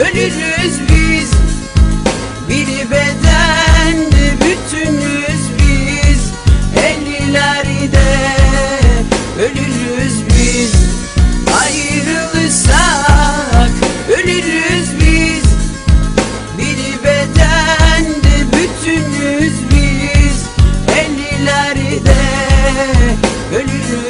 ölürüz biz Biri bedende bütünüz biz. Ellilerde ölürüz biz. Ayrılırsak ölürüz biz. Biri bedende bütünüz biz. Ellilerde ölürüz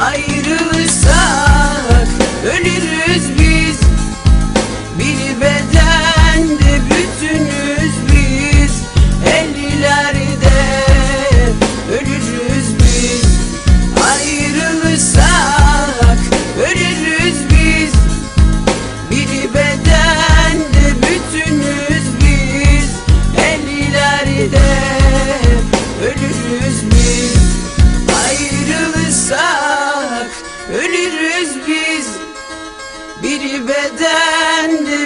Ayrılırsak Bir bedende